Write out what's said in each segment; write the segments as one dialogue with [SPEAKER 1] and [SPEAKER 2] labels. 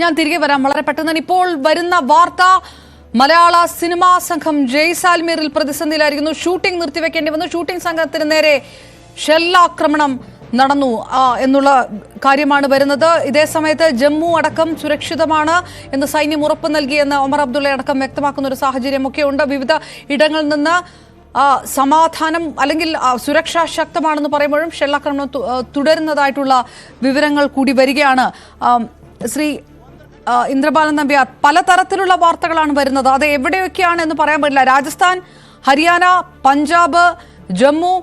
[SPEAKER 1] ഞാൻ തിരികെ വരാം. വളരെ പെട്ടെന്ന് ഇപ്പോൾ വരുന്ന വാർത്ത മലയാള സിനിമാ സംഘം ജയ്സാൽമീറിൽ പ്രതിസന്ധിയിലായിരിക്കുന്നു. ഷൂട്ടിംഗ് നിർത്തിവെക്കേണ്ടി വന്നു. ഷൂട്ടിംഗ് സംഘത്തിന് നേരെ ഷെല്ലാക്രമണം നടന്നു എന്നുള്ള കാര്യമാണ് വരുന്നത്. ഇതേ സമയത്ത് ജമ്മു അടക്കം സുരക്ഷിതമാണ് എന്ന് സൈന്യം ഉറപ്പ് നൽകിയെന്ന് ഒമർ അബ്ദുള്ള അടക്കം വ്യക്തമാക്കുന്ന ഒരു സാഹചര്യമൊക്കെ ഉണ്ട്. വിവിധ ഇടങ്ങളിൽ നിന്ന് സമാധാനം അല്ലെങ്കിൽ സുരക്ഷ ശക്തമാണെന്ന് പറയുമ്പോഴും ഷെല്ലാക്രമണം തുടരുന്നതായിട്ടുള്ള വിവരങ്ങൾ കൂടി വരികയാണ്. ശ്രീ ഇന്ദ്രബാലൻ നമ്പ്യാർ പലതരത്തിലുള്ള വാർത്തകളാണ് വരുന്നത്. അത് എവിടെയൊക്കെയാണ് എന്ന് പറയാൻ പറ്റില്ല. രാജസ്ഥാൻ ഹരിയാന പഞ്ചാബ് ജമ്മു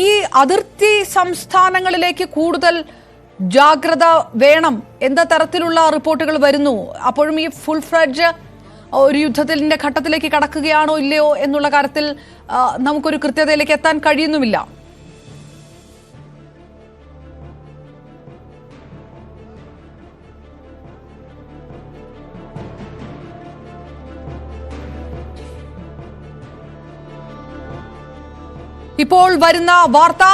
[SPEAKER 1] ഈ അതിർത്തി സംസ്ഥാനങ്ങളിലേക്ക് കൂടുതൽ ജാഗ്രത വേണം എന്ന തരത്തിലുള്ള റിപ്പോർട്ടുകൾ വരുന്നു. അപ്പോഴും ഈ ഫുൾ ഫ്ലഡ്ജ് ഒരു യുദ്ധത്തിന്റെ ഘട്ടത്തിലേക്ക് കടക്കുകയാണോ ഇല്ലയോ എന്നുള്ള കാര്യത്തിൽ നമുക്കൊരു കൃത്യതയിലേക്ക് എത്താൻ കഴിയുന്നുമില്ല. ഇപ്പോൾ വരുന്ന വാർത്ത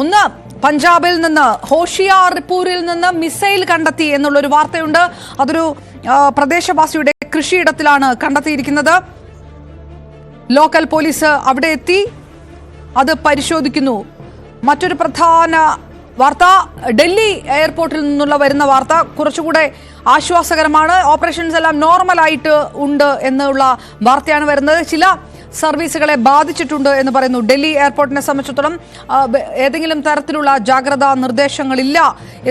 [SPEAKER 1] ഒന്ന് പഞ്ചാബിൽ നിന്ന് ഹോഷിയാർപൂരിൽ നിന്ന് മിസൈൽ കണ്ടെത്തി എന്നുള്ളൊരു വാർത്തയുണ്ട്. അതൊരു പ്രദേശവാസിയുടെ കൃഷിയിടത്തിലാണ് കണ്ടെത്തിയിരിക്കുന്നത്. ലോക്കൽ പോലീസ് അവിടെ എത്തി അത് പരിശോധിക്കുന്നു. മറ്റൊരു പ്രധാന വാർത്ത ഡൽഹി എയർപോർട്ടിൽ നിന്നുള്ള വരുന്ന വാർത്ത കുറച്ചുകൂടെ ആശ്വാസകരമാണ്. ഓപ്പറേഷൻസ് എല്ലാം നോർമലായിട്ട് ഉണ്ട് എന്നുള്ള വാർത്തയാണ് വരുന്നത്. ചില സർവീസുകളെ ബാധിച്ചിട്ടുണ്ട് എന്ന് പറയുന്നു. ഡൽഹി എയർപോർട്ടിനെ സംബന്ധിച്ചിടത്തോളം ഏതെങ്കിലും തരത്തിലുള്ള ജാഗ്രതാ നിർദ്ദേശങ്ങളില്ല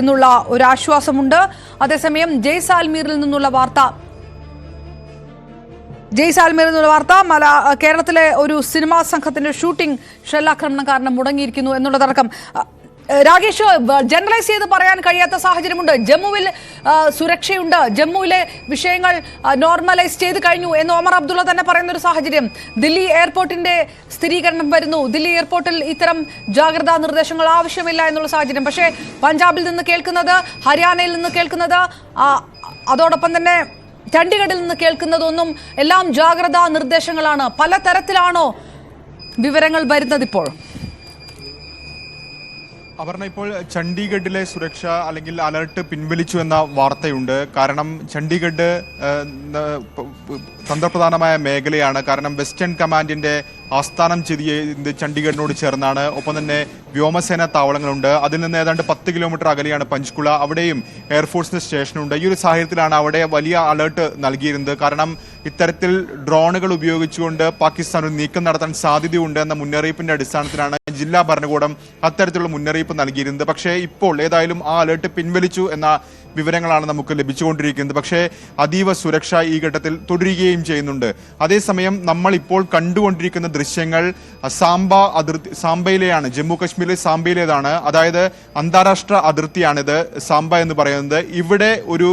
[SPEAKER 1] എന്നുള്ള ഒരു ആശ്വാസമുണ്ട് അതേസമയം ജയ്സാൽമീറിൽ നിന്നുള്ള വാർത്ത ജയ്സാൽമീർ എന്നുള്ള വാർത്ത മല കേരളത്തിലെ ഒരു സിനിമാ സംഘത്തിന്റെ ഷൂട്ടിംഗ് ഷെല്ലാക്രമണം കാരണം മുടങ്ങിയിരിക്കുന്നു എന്നുള്ളതടക്കം. രാകേഷ് ജനറലൈസ് ചെയ്ത് പറയാൻ കഴിയാത്ത സാഹചര്യമുണ്ട്. ജമ്മുവിൽ സുരക്ഷയുണ്ട്. ജമ്മുവിലെ വിഷയങ്ങൾ നോർമലൈസ് ചെയ്ത് കഴിഞ്ഞു എന്ന് ഒമർ അബ്ദുള്ള തന്നെ പറയുന്ന ഒരു സാഹചര്യം. ദില്ലി എയർപോർട്ടിന്റെ സ്ഥിരീകരണം വരുന്നു. ദില്ലി എയർപോർട്ടിൽ ഇത്തരം ജാഗ്രതാ നിർദ്ദേശങ്ങൾ ആവശ്യമില്ല എന്നുള്ള സാഹചര്യം. പക്ഷേ പഞ്ചാബിൽ നിന്ന് കേൾക്കുന്നത് ഹരിയാനയിൽ നിന്ന് കേൾക്കുന്നത് അതോടൊപ്പം തന്നെ ചണ്ഡീഗഡിൽ നിന്ന് കേൾക്കുന്നതൊന്നും എല്ലാം ജാഗ്രതാ നിർദ്ദേശങ്ങളാണ്. പലതരത്തിലാണോ വിവരങ്ങൾ വരുന്നത് ഇപ്പോൾ?
[SPEAKER 2] അപർണ ഇപ്പോൾ ചണ്ഡീഗഡിലെ സുരക്ഷ അല്ലെങ്കിൽ അലർട്ട് പിൻവലിച്ചു എന്ന വാർത്തയുണ്ട്. കാരണം ചണ്ഡീഗഡ് തന്ത്രപ്രധാനമായ മേഖലയാണ്. കാരണം വെസ്റ്റേൺ കമാൻഡിന്റെ ആസ്ഥാനം ചെയ്ത് ചണ്ഡീഗഡിനോട് ചേർന്നാണ്. ഒപ്പം തന്നെ വ്യോമസേന താവളങ്ങളുണ്ട്. അതിൽ നിന്ന് ഏതാണ്ട് പത്ത് കിലോമീറ്റർ അകലെയാണ് പഞ്ച്കുള. അവിടെയും എയർഫോഴ്സിന്റെ സ്റ്റേഷനുണ്ട്. ഈ ഒരു സാഹചര്യത്തിലാണ് അവിടെ വലിയ അലേർട്ട് നൽകിയിരുന്നത്. കാരണം ഇത്തരത്തിൽ ഡ്രോണുകൾ ഉപയോഗിച്ചുകൊണ്ട് പാകിസ്ഥാൻ ഒരു നീക്കം നടത്താൻ സാധ്യതയുണ്ട് എന്ന മുന്നറിയിപ്പിന്റെ അടിസ്ഥാനത്തിലാണ് ജില്ലാ ഭരണകൂടം അത്തരത്തിലുള്ള മുന്നറിയിപ്പ് നൽകിയിരുന്നത്. പക്ഷേ ഇപ്പോൾ ഏതായാലും ആ അലേർട്ട് പിൻവലിച്ചു എന്ന വിവരങ്ങളാണ് നമുക്ക് ലഭിച്ചുകൊണ്ടിരിക്കുന്നത്. പക്ഷേ അതീവ സുരക്ഷ ഈ ഘട്ടത്തിൽ തുടരുകയും ചെയ്യുന്നുണ്ട്. അതേസമയം നമ്മൾ ഇപ്പോൾ കണ്ടുകൊണ്ടിരിക്കുന്ന ദൃശ്യങ്ങൾ സാംബ അതിർത്തി സാംബയിലെയാണ് ജമ്മു കാശ്മീരിലെ സാംബയിലേതാണ്. അതായത് അന്താരാഷ്ട്ര അതിർത്തിയാണിത് സാംബ എന്ന് പറയുന്നത്. ഇവിടെ ഒരു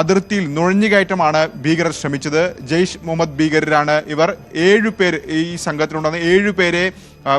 [SPEAKER 2] അതിർത്തിയിൽ നുഴഞ്ഞുകയറ്റമാണ് ഭീകരർ ശ്രമിച്ചത്. ജെയ്ഷ് മുഹമ്മദ് ഭീകരരാണ് ഇവർ. ഏഴു പേർ ഈ സംഘത്തിലുണ്ടെന്ന് ഏഴു പേരെ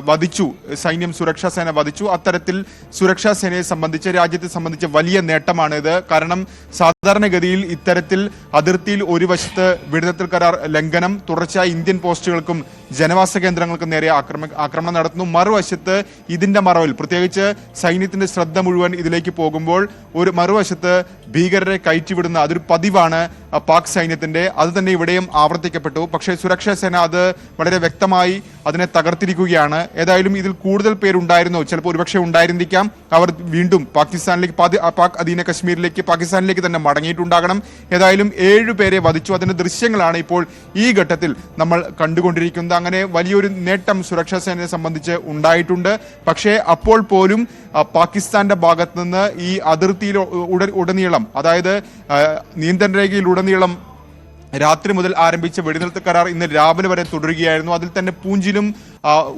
[SPEAKER 2] വധിച്ചു. സൈന്യം സുരക്ഷാ സേന വധിച്ചു. അത്തരത്തിൽ സുരക്ഷാ സേനയെ സംബന്ധിച്ച് രാജ്യത്തെ സംബന്ധിച്ച് വലിയ നേട്ടമാണിത്. കാരണം സാധാരണഗതിയിൽ ഇത്തരത്തിൽ അതിർത്തിയിൽ ഒരു വശത്ത് വെടിനിർത്തൽ കരാർ ലംഘനം തുടർച്ചയായി ഇന്ത്യൻ പോസ്റ്റുകൾക്കും ജനവാസ കേന്ദ്രങ്ങൾക്കും നേരെ ആക്രമ ആക്രമണം നടത്തുന്നു. മറുവശത്ത് ഇതിന്റെ മറവിൽ പ്രത്യേകിച്ച് സൈന്യത്തിന്റെ ശ്രദ്ധ മുഴുവൻ ഇതിലേക്ക് പോകുമ്പോൾ ഒരു മറുവശത്ത് ഭീകരരെ കയറ്റിവിടുന്ന അതൊരു പതിവാണ് പാക് സൈന്യത്തിന്റെ അത് തന്നെ ഇവിടെയും ആവർത്തിക്കപ്പെട്ടു. പക്ഷേ സുരക്ഷാ സേന അത് വളരെ വ്യക്തമായി അതിനെ തകർത്തിരിക്കുകയാണ്. ഏതായാലും ഇതിൽ കൂടുതൽ പേരുണ്ടായിരുന്നോ. ചിലപ്പോൾ ഒരുപക്ഷെ ഉണ്ടായിരുന്നിരിക്കാം അവർ വീണ്ടും പാകിസ്ഥാനിലേക്ക് പാക് അധീന കശ്മീരിലേക്ക് പാകിസ്ഥാനിലേക്ക് തന്നെ മടങ്ങിയിട്ടുണ്ടാകണം. ഏതായാലും ഏഴു പേരെ വധിച്ചു. അതിന്റെ ദൃശ്യങ്ങളാണ് ഇപ്പോൾ ഈ ഘട്ടത്തിൽ നമ്മൾ കണ്ടുകൊണ്ടിരിക്കുന്നത്. അങ്ങനെ വലിയൊരു നേട്ടം സുരക്ഷാ സേനയെ സംബന്ധിച്ച് ഉണ്ടായിട്ടുണ്ട്. പക്ഷേ അപ്പോൾ പോലും പാകിസ്ഥാന്റെ ഭാഗത്ത് നിന്ന് ഈ അതിർത്തിയിൽ ഉട- ഉടനീളം അതായത് നിയന്ത്രണ നിയന്ത്രണ രേഖയിലുടനീളം രാത്രി മുതൽ ആരംഭിച്ച വെടിനിർത്തൽ കരാർ ഇന്ന് രാവിലെ വരെ തുടരുകയായിരുന്നു. അതിൽ തന്നെ പൂഞ്ചിലും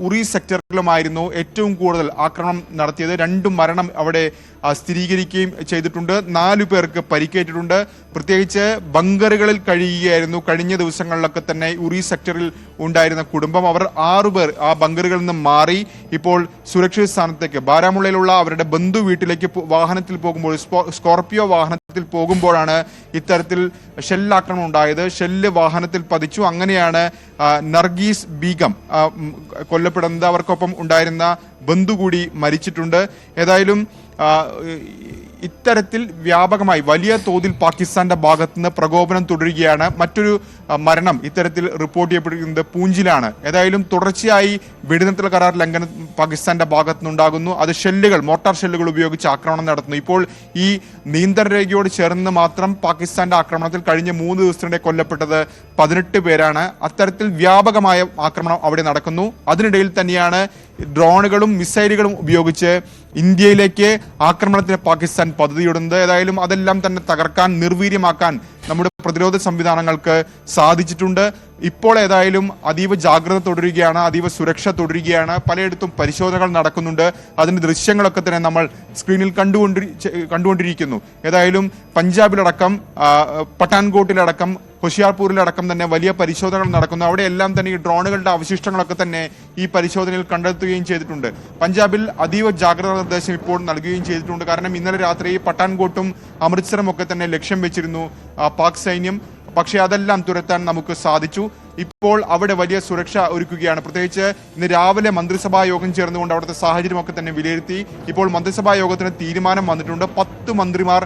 [SPEAKER 2] ഉറി സെക്ടറിലുമായിരുന്നു ഏറ്റവും കൂടുതൽ ആക്രമണം നടത്തിയത്. രണ്ടും മരണം അവിടെ സ്ഥിരീകരിക്കുകയും ചെയ്തിട്ടുണ്ട്. നാലു പേർക്ക് പരിക്കേറ്റിട്ടുണ്ട്. പ്രത്യേകിച്ച് ബങ്കറുകളിൽ കഴിയുകയായിരുന്നു. കഴിഞ്ഞ ദിവസങ്ങളിലൊക്കെ തന്നെ ഉറി സെക്ടറിൽ ഉണ്ടായിരുന്ന കുടുംബം അവർ ആറുപേർ ആ ബങ്കറുകളിൽ നിന്ന് മാറി. ഇപ്പോൾ സുരക്ഷിത സ്ഥാനത്തേക്ക് ബാരാമുള്ളയിലുള്ള അവരുടെ ബന്ധു വീട്ടിലേക്ക് വാഹനത്തിൽ പോകുമ്പോൾ സ്കോർപിയോ വാഹനത്തിൽ പോകുമ്പോഴാണ് ഇത്തരത്തിൽ ഷെല്ലാക്രമണം ഉണ്ടായത്. ഷെല്ല് വാഹനത്തിൽ പതിച്ചു. അങ്ങനെയാണ് നർഗീസ് ബീഗം കൊല്ലപ്പെടുന്നത് അവർക്കൊപ്പം ഉണ്ടായിരുന്ന ബന്ധു കൂടി മരിച്ചിട്ടുണ്ട്. ഏതായാലും ഇത്തരത്തിൽ വ്യാപകമായി വലിയ തോതിൽ പാകിസ്ഥാന്റെ ഭാഗത്ത് നിന്ന് പ്രകോപനം തുടരുകയാണ്. മറ്റൊരു മരണം ഇത്തരത്തിൽ റിപ്പോർട്ട് ചെയ്യപ്പെട്ടിരിക്കുന്നത് പൂഞ്ചിലാണ്. ഏതായാലും തുടർച്ചയായി വെടിനിർത്തൽ കരാർ ലംഘനം പാകിസ്ഥാന്റെ ഭാഗത്തു നിന്നുണ്ടാകുന്നു അത് ഷെല്ലുകൾ മോട്ടാർ ഷെല്ലുകൾ ഉപയോഗിച്ച് ആക്രമണം നടത്തുന്നു. ഇപ്പോൾ ഈ നിയന്ത്രണ രേഖയോട് ചേർന്ന് മാത്രം പാകിസ്ഥാന്റെ ആക്രമണത്തിൽ കഴിഞ്ഞ മൂന്ന് ദിവസത്തിനിടെ കൊല്ലപ്പെട്ടത് പതിനെട്ട് പേരാണ്. അത്തരത്തിൽ വ്യാപകമായ ആക്രമണം അവിടെ നടക്കുന്നു. അതിനിടയിൽ തന്നെയാണ് ഡ്രോണുകളും മിസൈലുകളും ഉപയോഗിച്ച് ഇന്ത്യയിലേക്ക് ആക്രമണത്തിന് പാകിസ്ഥാൻ പദ്ധതിയിടുന്നത്. ഏതായാലും അതെല്ലാം തന്നെ തകർക്കാൻ നിർവീര്യമാക്കാൻ നമ്മുടെ പ്രതിരോധ സംവിധാനങ്ങൾക്ക് സാധിച്ചിട്ടുണ്ട്. ഇപ്പോൾ ഏതായാലും അതീവ ജാഗ്രത തുടരുകയാണ് അതീവ സുരക്ഷ തുടരുകയാണ്. പലയിടത്തും പരിശോധനകൾ നടക്കുന്നുണ്ട്. അതിന്റെ ദൃശ്യങ്ങളൊക്കെ തന്നെ നമ്മൾ സ്ക്രീനിൽ കണ്ടുകൊണ്ടി കണ്ടുകൊണ്ടിരിക്കുന്നു. ഏതായാലും പഞ്ചാബിലടക്കം പട്ടാൻകോട്ടിലടക്കം ഹൊഷിയാർപൂരിലടക്കം തന്നെ വലിയ പരിശോധനകൾ നടക്കുന്നു. അവിടെയെല്ലാം തന്നെ ഈ ഡ്രോണുകളുടെ അവശിഷ്ടങ്ങളൊക്കെ തന്നെ ഈ പരിശോധനയിൽ കണ്ടെത്തുകയും ചെയ്തിട്ടുണ്ട്. പഞ്ചാബിൽ അതീവ ജാഗ്രതാ നിർദ്ദേശം ഇപ്പോൾ നൽകുകയും ചെയ്തിട്ടുണ്ട്. കാരണം ഇന്നലെ രാത്രി പട്ടാൻകോട്ടും അമൃത്സറും ഒക്കെ തന്നെ ലക്ഷ്യം വെച്ചിരുന്നു പാക് സൈന്യം. പക്ഷേ അതെല്ലാം തുരത്താൻ നമുക്ക് സാധിച്ചു. ഇപ്പോൾ അവിടെ വലിയ സുരക്ഷ ഒരുക്കുകയാണ്. പ്രത്യേകിച്ച് ഇന്ന് രാവിലെ മന്ത്രിസഭാ യോഗം ചേർന്നുകൊണ്ട് അവിടുത്തെ സാഹചര്യമൊക്കെ തന്നെ വിലയിരുത്തി. ഇപ്പോൾ മന്ത്രിസഭാ യോഗത്തിന് തീരുമാനം വന്നിട്ടുണ്ട്. പത്ത് മന്ത്രിമാർ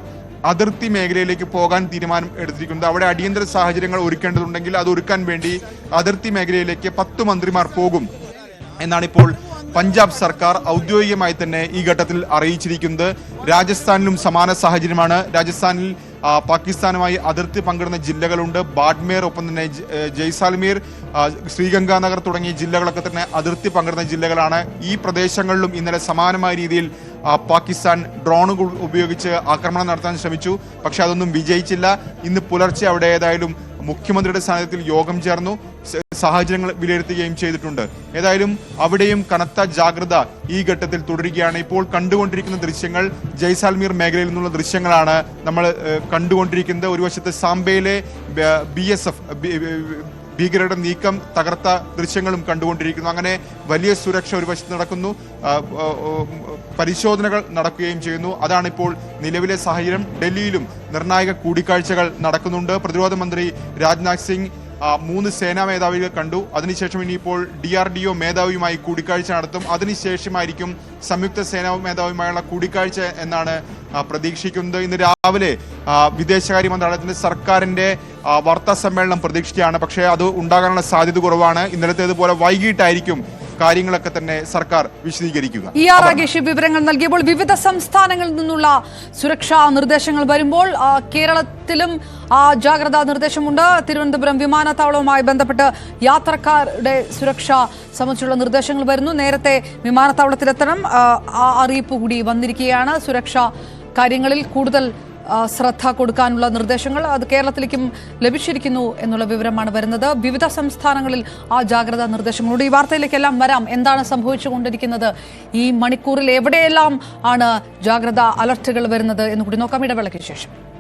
[SPEAKER 2] അതിർത്തി മേഖലയിലേക്ക് പോകാൻ തീരുമാനം എടുത്തിരിക്കുന്നത്. അവിടെ അടിയന്തര സാഹചര്യങ്ങൾ ഒരുക്കേണ്ടതുണ്ടെങ്കിൽ അത് ഒരുക്കാൻ വേണ്ടി അതിർത്തി മേഖലയിലേക്ക് പത്ത് മന്ത്രിമാർ പോകും എന്നാണ് ഇപ്പോൾ പഞ്ചാബ് സർക്കാർ ഔദ്യോഗികമായി തന്നെ ഈ ഘട്ടത്തിൽ അറിയിച്ചിരിക്കുന്നത്. രാജസ്ഥാനിലും സമാന സാഹചര്യമാണ്. രാജസ്ഥാനിൽ പാകിസ്ഥാനുമായി അതിർത്തി പങ്കിടുന്ന ജില്ലകളുണ്ട്. ബാഡ്മേർ ഒപ്പം തന്നെ ജയ്സാൽമീർ ശ്രീഗംഗാനഗർ തുടങ്ങിയ ജില്ലകളൊക്കെ തന്നെ അതിർത്തി പങ്കിടുന്ന ജില്ലകളാണ്. ഈ പ്രദേശങ്ങളിലും ഇന്നലെ സമാനമായ രീതിയിൽ പാകിസ്ഥാൻ ഡ്രോണുകൾ ഉപയോഗിച്ച് ആക്രമണം നടത്താൻ ശ്രമിച്ചു. പക്ഷെ അതൊന്നും വിജയിച്ചില്ല. ഇന്ന് പുലർച്ചെ അവിടെ ഏതായാലും മുഖ്യമന്ത്രിയുടെ സാന്നിധ്യത്തിൽ യോഗം ചേർന്നു. സാഹചര്യങ്ങൾ വിലയിരുത്തുകയും ചെയ്തിട്ടുണ്ട്. ഏതായാലും അവിടെയും കനത്ത ജാഗ്രത ഈ ഘട്ടത്തിൽ തുടരുകയാണ്. ഇപ്പോൾ കണ്ടുകൊണ്ടിരിക്കുന്ന ദൃശ്യങ്ങൾ ജയ്സാൽമീർ മേഖലയിൽ നിന്നുള്ള ദൃശ്യങ്ങളാണ് നമ്മൾ കണ്ടുകൊണ്ടിരിക്കുന്നത്. ഒരു വശത്ത് സാംബയിലെ ബി എസ് എഫ് ഭീകരരുടെ നീക്കം തകർത്ത ദൃശ്യങ്ങളും കണ്ടുകൊണ്ടിരിക്കുന്നു. അങ്ങനെ വലിയ സുരക്ഷ ഒരു വശത്ത് നടക്കുന്നു. പരിശോധനകൾ നടക്കുകയും ചെയ്യുന്നു. അതാണിപ്പോൾ നിലവിലെ സാഹചര്യം. ഡൽഹിയിലും നിർണായക കൂടിക്കാഴ്ചകൾ നടക്കുന്നുണ്ട്. പ്രതിരോധ മന്ത്രി രാജ്നാഥ് സിംഗ് മൂന്ന് സേനാ മേധാവികൾ കണ്ടു. അതിനുശേഷം ഇനിയിപ്പോൾ ഡി ആർ ഡി ഒ മേധാവിയുമായി കൂടിക്കാഴ്ച നടത്തും. അതിനുശേഷമായിരിക്കും സംയുക്ത സേനാ മേധാവിയുമായുള്ള കൂടിക്കാഴ്ച എന്നാണ് പ്രതീക്ഷിക്കുന്നത്. ഇന്ന് രാവിലെ വിദേശകാര്യ മന്ത്രാലയത്തിന്റെ സർക്കാരിന്റെ വാർത്താ സമ്മേളനം പ്രതീക്ഷിക്കുകയാണ്. പക്ഷേ അത് ഉണ്ടാകാനുള്ള സാധ്യത കുറവാണ്. ഇന്നലത്തേതുപോലെ വൈകിട്ടായിരിക്കും കാര്യങ്ങളൊക്കെ തന്നെ സർക്കാർ വിശദീകരിക്കുക.
[SPEAKER 1] ഇ ആർ രാകേഷ് വിവരങ്ങൾ നൽകിയപ്പോൾ വിവിധ സംസ്ഥാനങ്ങളിൽ നിന്നുള്ള സുരക്ഷാ നിർദ്ദേശങ്ങൾ വരുമ്പോൾ കേരളത്തിലും ആ ജാഗ്രതാ നിർദ്ദേശമുണ്ട്. തിരുവനന്തപുരം വിമാനത്താവളവുമായി ബന്ധപ്പെട്ട് യാത്രക്കാരുടെ സുരക്ഷ സംബന്ധിച്ചുള്ള നിർദ്ദേശങ്ങൾ വരുന്നു. നേരത്തെ വിമാനത്താവളത്തിലെത്തണം. ആ, അറിയിപ്പ് കൂടി വന്നിരിക്കുകയാണ്. സുരക്ഷാ കാര്യങ്ങളിൽ കൂടുതൽ ശ്രദ്ധ കൊടുക്കാനുള്ള നിർദ്ദേശങ്ങൾ അത് കേരളത്തിലേക്കും ലഭിച്ചിരിക്കുന്നു എന്നുള്ള വിവരമാണ് വരുന്നത്. വിവിധ സംസ്ഥാനങ്ങളിൽ ആ ജാഗ്രതാ നിർദ്ദേശങ്ങളുണ്ട്. ഈ വാർത്തയിലേക്കെല്ലാം വരാം. എന്താണ് സംഭവിച്ചുകൊണ്ടിരിക്കുന്നത്? ഈ മണിക്കൂറിൽ എവിടെയെല്ലാം ആണ് ജാഗ്രതാ അലർട്ടുകൾ വരുന്നത് എന്ന് കൂടി നോക്കാം. ഇടവേളയ്ക്ക് ശേഷം.